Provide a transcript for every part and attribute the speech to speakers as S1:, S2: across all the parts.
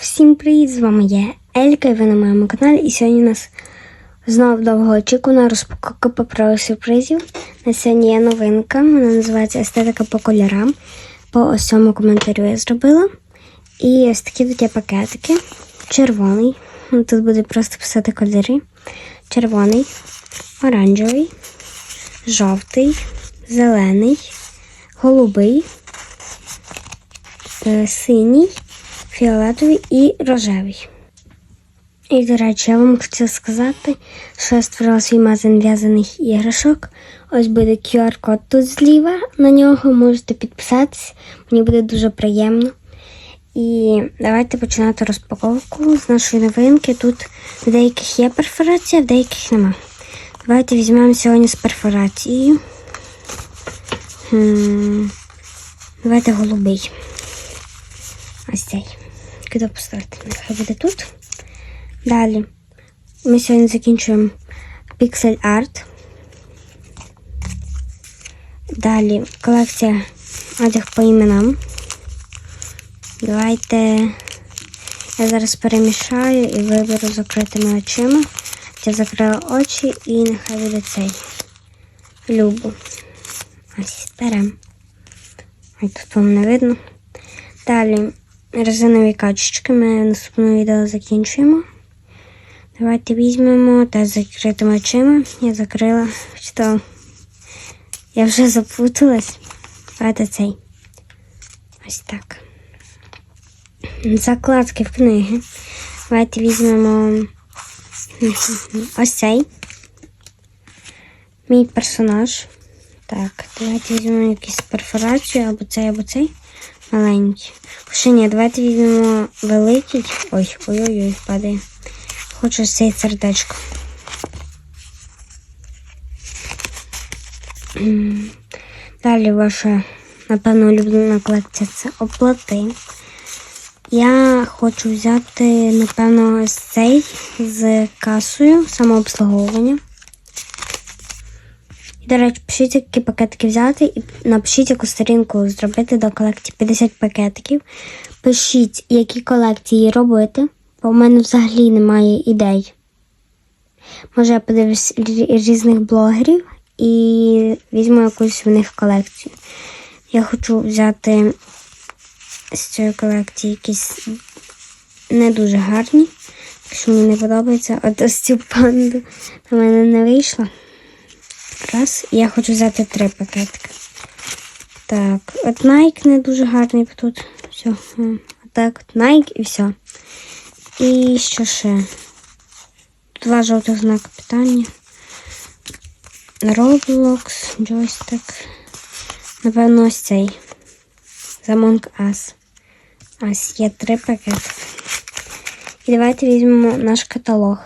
S1: Всім привіт! З вами я Елька, і ви на моєму каналі. І сьогодні у нас знову довгоочікувана розпаковка паперових сюрпризів. На сьогодні є новинка. Вона називається Естетика по кольорам. По ось цьому коментарю я зробила. І ось такі тут є пакетики. Червоний. Тут буде просто писати кольори. Червоний, оранжевий, жовтий, зелений, голубий, е, синій, фіолетовий і рожевий. І, до речі, я вам хочу сказати, що я створила свій магазин в'язаних іграшок. Ось буде QR-код тут зліва. На нього можете підписатись. Мені буде дуже приємно. І давайте починати розпаковку з нашої новинки. Тут в деяких є перфорація, в деяких нема. Давайте візьмемо сьогодні з перфорацією. Хм. Давайте голубий. Ось цей. Куди поставити? Нехай буде тут. Далі. Ми сьогодні закінчуємо Pixel Art. Далі колекція одяг по іменам. Давайте я зараз перемішаю і виберу закритими очима. Я закрила очі і нехай буде цей. Любу. Ось, беремо. Ой, тут вам не видно. Далі резинові качечки ми в наступному відео закінчуємо. Давайте візьмемо та закритими очима. Я закрила. Що? Я вже запуталась. Давайте цей. Ось так. Закладки в книги. Давайте візьмемо ось цей. Мій персонаж. Так, давайте візьмемо якусь перфорацію або цей, або цей маленький. Ще ні, давайте візьмемо великий. Ой, ой-ой-ой, падає. Хочу цей сердечко. Далі ваша, напевно, улюблена колекція це оплати. Я хочу взяти, напевно, ось цей з касою самообслуговування. До речі, пишіть, які пакетики взяти, і напишіть, яку сторінку зробити до колекції 50 пакетиків. Пишіть, які колекції робити, бо в мене взагалі немає ідей. Може, я подивлюсь різних блогерів і візьму якусь в них колекцію. Я хочу взяти з цієї колекції якісь не дуже гарні. Якщо мені не подобається, от ось цю панду на мене не вийшла. Раз. Я хочу взяти три пакетики. Так, от Nike не дуже гарний тут. Все. Так, от Nike і все. І що ще? Два жовтих знаки питання. Roblox, джойстик. Напевно, ось цей. Among Us. Ось є три пакети. І давайте візьмемо наш каталог.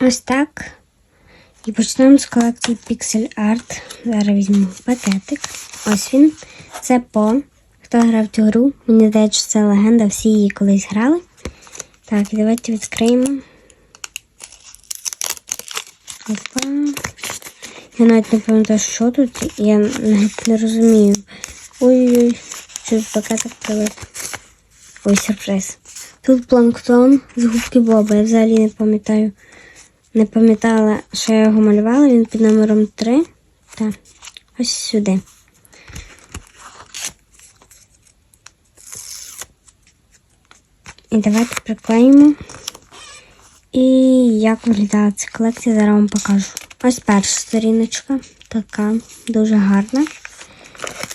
S1: Ось так. І почнемо з колекції Pixel Art. Зараз візьмемо пакетик. Ось він. Це по. Хто грав цю гру? Мені здається, що це легенда, всі її колись грали. Так, і давайте відкриємо. Опа. Я навіть не пам'ятаю, що тут. Я навіть не розумію. Ой-ой-ой, що з пакетик прилип. Ой, сюрприз. Тут планктон з губки Боба. Я взагалі не пам'ятаю. Не пам'ятала, що я його малювала. Він під номером 3. Так, ось сюди. І давайте приклеїмо. І як виглядає ця колекція, зараз вам покажу. Ось перша сторіночка, така, дуже гарна.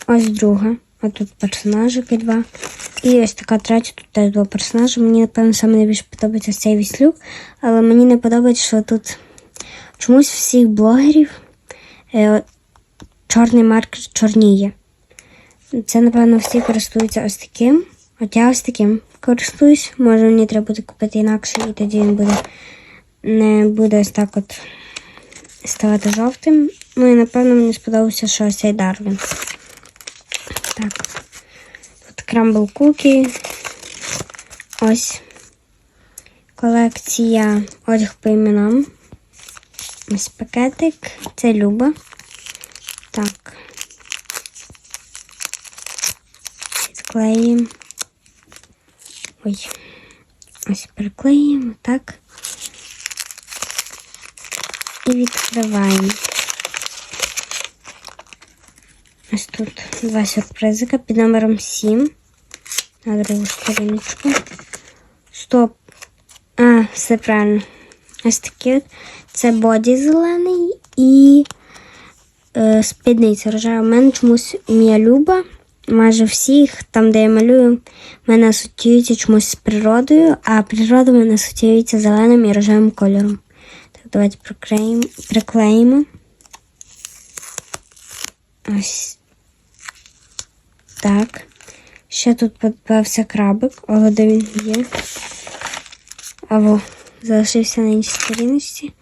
S1: Ось друга. А тут персонажики два. І ось така третя, тут теж два персонажі. Мені, напевно, саме найбільше подобається цей віслюк, але мені не подобається, що тут чомусь всіх блогерів е, чорний маркер чорніє. Це, напевно, всі користуються ось таким. От я ось таким користуюсь. Може, мені треба буде купити інакше, і тоді він буде не буде ось так от ставати жовтим. Ну і напевно мені сподобався, що ось цей Дарвін. Так. Крамбл кукі. Ось. Колекція одяг по іменам. Ось пакетик. Це Люба. Так. Відклеїмо. Ой. Ось приклеїмо так. І відкриваємо. Ось тут два сюрпризика під номером 7. На другу сторіночку. Стоп. А, все правильно. Ось такі от. Це боді зелений і е, спідниця рожева. У мене чомусь ім'я Люба. Майже всіх, там, де я малюю, мене асоціюється чомусь з природою, а природа мене асоціюється зеленим і рожевим кольором. Так, давайте приклеїмо. приклеїмо. Ось так. Ще тут подбався крабик, але де він є. Або залишився на іншій сторіночці.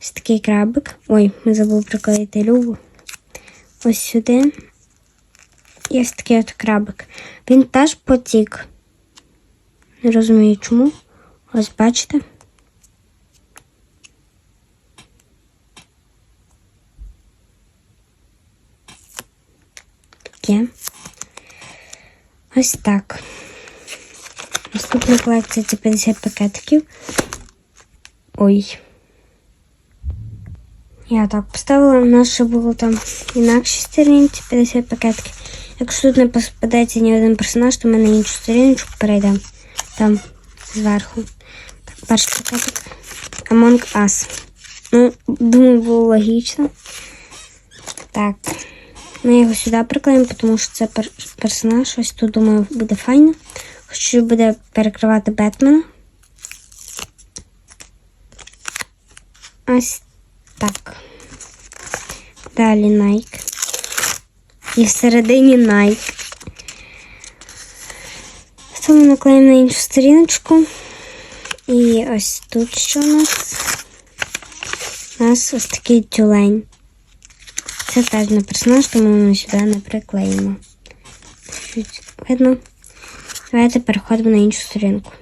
S1: Ось такий крабик. Ой, ми забули приклеїти любу. Ось сюди. І ось такий от крабик. Він теж потік. Не розумію чому. Ось бачите. Таке. Ось так. Наступна колекція це 50 пакетиків. Ой. Я так поставила, у нас ще було там інакші сторінці 50 пакетиків. Якщо тут не попадається ні один персонаж, то ми на іншу сторіночку перейдемо. Там зверху. Так, перший пакетик. Among Us. Ну, думаю, було логічно. Так. Ми його сюди приклеїмо, тому що це пер персонаж. Ось тут, думаю, буде файно. Хочу буде перекривати Бетмена. Ось так. Далі Nike. І всередині Nike. Це ми наклеїмо на іншу сторіночку. І ось тут що у нас? У нас ось такий тюлень. Це теж не персонаж, тому ми сюди не приклеїмо. Видно. Давайте переходимо на іншу сторінку.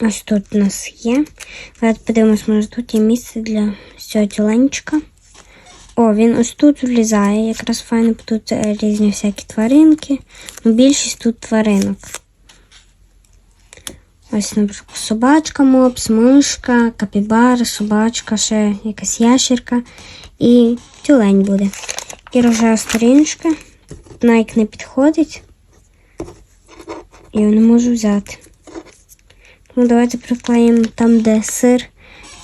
S1: Ось тут у нас є. Давайте подивимось, може тут є місце для цього тюленчика. О, він ось тут влізає. Якраз файно, тут е, різні всякі тваринки. Ну, більшість тут тваринок. Ось, наприклад, собачка, мопс, мишка, капібара, собачка, ще якась ящерка і тюлень буде. І рожева сторіночка. Найк не підходить. Я не можу взяти. Ну, давайте приклеїмо там, де сир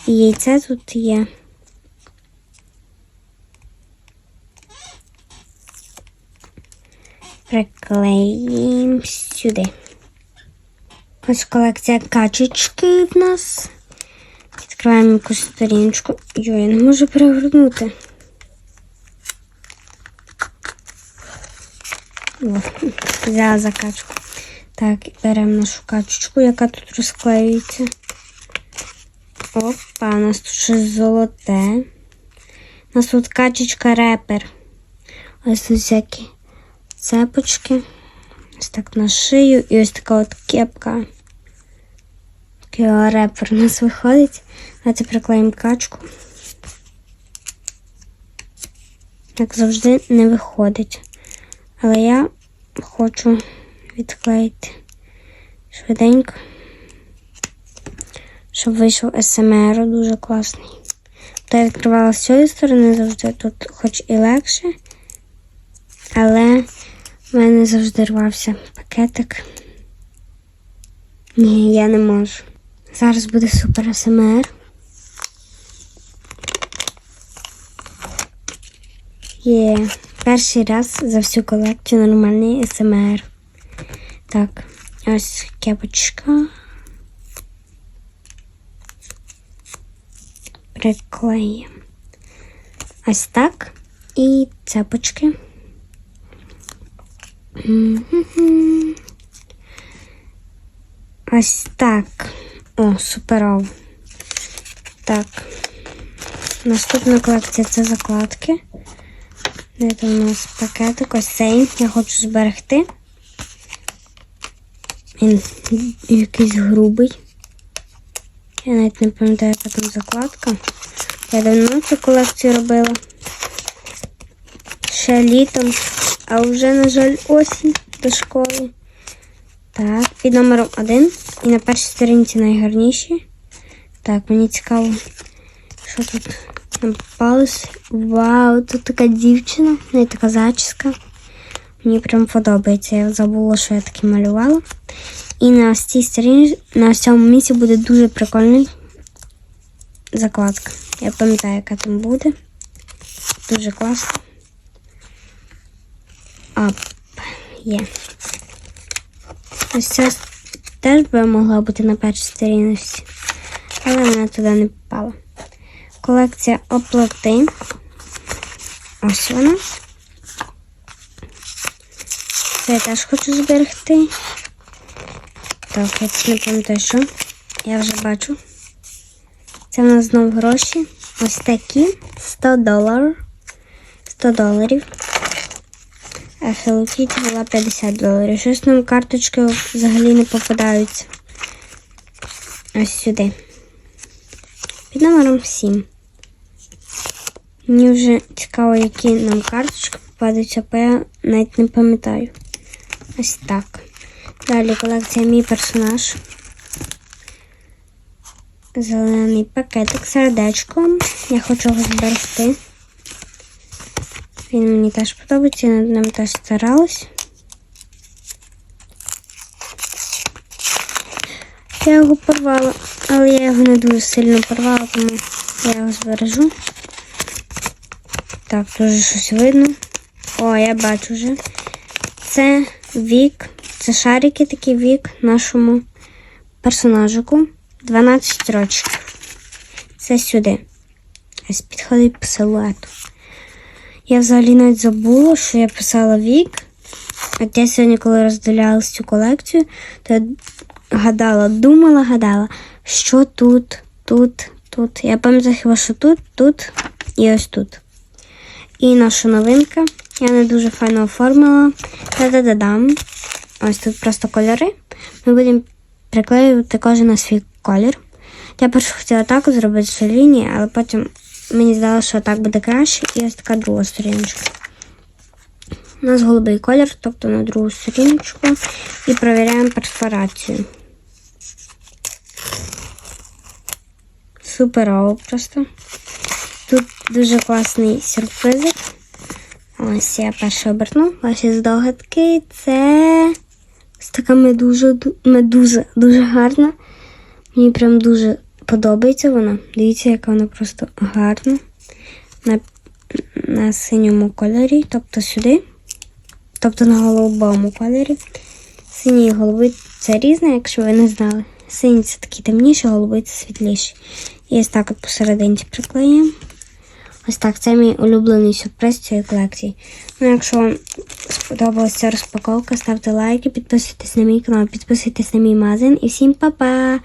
S1: і яйце тут є. Приклеїмо сюди. Ось колекція качечки в нас. Відкриваємо якусь сторіночку. Йо, я не можу перегорнути. Взяла закачку. Так, беремо нашу качечку, яка тут розклеюється. Опа, у нас тут щось золоте. У нас тут качечка репер. Ось тут всякі цепочки. Ось так на шию і ось така от кепка. Такий репер у нас виходить. Давайте приклеїмо качку. Як завжди не виходить. Але я хочу відклеїти швиденько, щоб вийшов СМР дуже класний. То я відкривала з цієї сторони завжди тут хоч і легше, але в мене завжди рвався пакетик. Ні, я не можу. Зараз буде супер СМР. Є перший раз за всю колекцію нормальний СМР. Так, ось кепочка. Приклеїмо. Ось так. І цепочки. Ось так. О, суперово. Так. Наступна колекція це закладки. Де там у нас пакетик? Ось цей я хочу зберегти. Він якийсь грубий. Я навіть не пам'ятаю, яка там закладка. Я давно цю колекцію робила. Ще літом, а вже, на жаль, осінь до школи. Так, під номером один. І на першій сторінці найгарніші. Так, мені цікаво, що тут нам попалось. Вау, тут така дівчина, в неї така зачіска. Мені прям подобається. Я забула, що я таке малювала. І на цій сторінці, на цьому місці буде дуже прикольний закладка. Я пам'ятаю, яка там буде. Дуже класно. Ап, є. Ось ця теж би могла бути на першій сторінці, але вона туди не попала. Колекція оплати. Ось вона. Це я теж хочу зберегти. Так, я тут не пам'ятаю, що. Я вже бачу. Це в нас знову гроші. Ось такі 100 доларів. 100 доларів. Hello Kitty була 50 доларів. Щось нам карточки взагалі не попадаються. Ось сюди. Під номером 7. Мені вже цікаво, які нам карточки попадаються, бо я навіть не пам'ятаю. Ось так. Далі колекція мій персонаж. Зелений пакетик сердечком. Я хочу його зберегти. Він мені теж подобається, я над ним теж старалась. Я його порвала, але я його не дуже сильно порвала, тому я його збережу. Так, дуже щось видно. О, я бачу вже. Це вік, це шарики такий вік нашому персонажику. 12 років. Це сюди. Ось підходить по силуету. Я взагалі навіть забула, що я писала вік. От я сьогодні, коли розділяла цю колекцію, то я гадала, думала, гадала, що тут, тут, тут. Я пам'ятаю хіба, що тут, тут і ось тут. І наша новинка. Я не дуже файно оформила. Та-да-да-дам. Ось тут просто кольори. Ми будемо приклеювати кожен на свій колір. Я перше хотіла так зробити що лінії, але потім мені здалося, що так буде краще. І ось така друга сторіночка. У нас голубий колір, тобто на другу сторіночку. І перевіряємо перфорацію. Суперово просто. Тут дуже класний сюрпризик. Ось я перше оберну. Ваші здогадки. Це ось така медуза, медуза дуже гарна. Мені прям дуже подобається вона. Дивіться, яка вона просто гарна. На, на синьому кольорі, тобто сюди. Тобто на голубому кольорі. Синій і голубий це різне, якщо ви не знали. Синій це такий темніший, голубий це світліший. І ось так от посерединці приклеїмо. Ось так, це мій улюблений сюрприз цієї колекції. Ну, якщо вам сподобалася ця розпаковка, ставте лайки, підписуйтесь на мій канал, підписуйтесь на мій магазин і всім па-па!